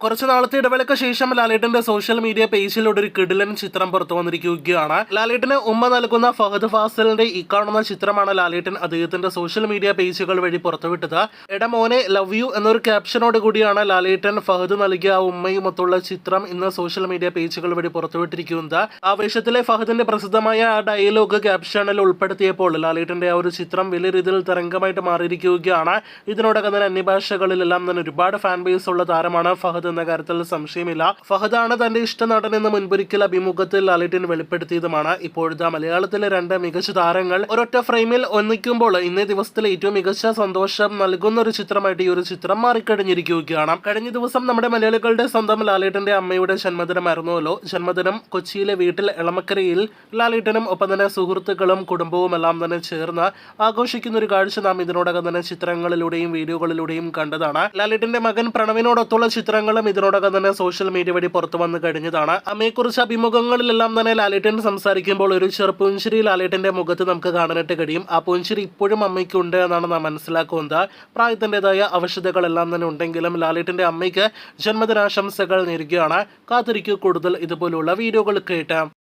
കുറച്ച് നാളത്തെ ഇടവേളയ്ക്ക് ശേഷം ലാലേട്ടന്റെ സോഷ്യൽ മീഡിയ പേജിലൂടെ ഒരു കിടിലൻ ചിത്രം പുറത്തു വന്നിരിക്കുകയാണ്. ലാലേട്ടന് ഉമ്മ നൽകുന്ന ഫഹദ് ഫാസലിന്റെ ഈ കാണുന്ന ചിത്രമാണ് ലാലേട്ടൻ അദ്ദേഹത്തിന്റെ സോഷ്യൽ മീഡിയ പേജുകൾ വഴി പുറത്തുവിട്ടത്. എടമോനെ ലവ് യു എന്നൊരു ക്യാപ്ഷനോട് കൂടിയാണ് ലാലേട്ടൻ ഫഹദ് നൽകിയ ആ ഉമ്മയുമൊത്തുള്ള ചിത്രം ഇന്ന് സോഷ്യൽ മീഡിയ പേജുകൾ വഴി പുറത്തുവിട്ടിരിക്കുന്നത്. ആവേശത്തിലെ ഫഹദിന്റെ പ്രസിദ്ധമായ ആ ഡയലോഗ് ക്യാപ്ഷനിൽ ഉൾപ്പെടുത്തിയപ്പോൾ ലാലേട്ടന്റെ ആ ഒരു ചിത്രം വലിയ രീതിയിൽ തരംഗമായിട്ട് മാറിയിരിക്കുകയാണ്. ഇതിനോടകം തന്നെ അന്യഭാഷകളിലെല്ലാം തന്നെ ഒരുപാട് ഫാൻ ബേസ് ഉള്ള താരമാണ് ഫഹദ് എന്ന കാര്യത്തിൽ സംശയമില്ല. ഫഹദാണ് തന്റെ ഇഷ്ട നടൻ എന്ന് മുൻപൊരിക്കൽ അഭിമുഖത്തിൽ ലാലിറ്റിൻ വെളിപ്പെടുത്തിയതുമാണ്. ഇപ്പോഴത്തെ മലയാളത്തിലെ രണ്ട് മികച്ച താരങ്ങൾ ഒരൊറ്റ ഫ്രെയിമിൽ ഒന്നിക്കുമ്പോൾ ഇന്നേ ദിവസത്തിലെ ഏറ്റവും മികച്ച സന്തോഷം നൽകുന്ന ഒരു ചിത്രമായിട്ട് ഈ ഒരു ചിത്രം മാറിക്കഴിഞ്ഞിരിക്കുകയാണ്. കഴിഞ്ഞ ദിവസം നമ്മുടെ മലയാളികളുടെ സ്വന്തം ലാലേട്ടന്റെ അമ്മയുടെ ജന്മദിനമായിരുന്നുവല്ലോ ജന്മദിനം കൊച്ചിയിലെ വീട്ടിൽ ഇളമക്കരയിൽ ലാലേട്ടനും ഒപ്പം തന്നെ സുഹൃത്തുക്കളും കുടുംബവും എല്ലാം തന്നെ ചേർന്ന് ആഘോഷിക്കുന്ന ഒരു കാഴ്ച നാം ഇതിനോടകം തന്നെ ചിത്രങ്ങളിലൂടെയും വീഡിയോകളിലൂടെയും കണ്ടതാണ്. ലാലേട്ടന്റെ മകൻ പ്രണവിനോടൊത്തുള്ള ചിത്രങ്ങളും ഇതിനോടകം തന്നെ സോഷ്യൽ മീഡിയ വഴി പുറത്തു വന്നു കഴിഞ്ഞതാണ്. അമ്മയെക്കുറിച്ച് അഭിമുഖങ്ങളിലെല്ലാം തന്നെ ലാലേട്ടൻ സംസാരിക്കുമ്പോൾ ഒരു ചെറുപ്പുഞ്ചിരി ലാലേട്ടന്റെ മുഖത്ത് നമുക്ക് കാണാനായിട്ട് കഴിയും. ആ പുഞ്ചിരി ഇപ്പോഴും അമ്മയ്ക്കുണ്ട് എന്നാണ് നാം മനസ്സിലാക്കുന്നത്. പ്രായത്തിന്റെതായ അവശതകളെല്ലാം തന്നെ ഉണ്ടെങ്കിലും ലാലേട്ടന്റെ അമ്മയ്ക്ക് ജന്മദിനാശംസകൾ നേരുകയാണ്. കാത്തിരിക്കൂ കൂടുതൽ ഇതുപോലുള്ള വീഡിയോകൾ കേട്ടാം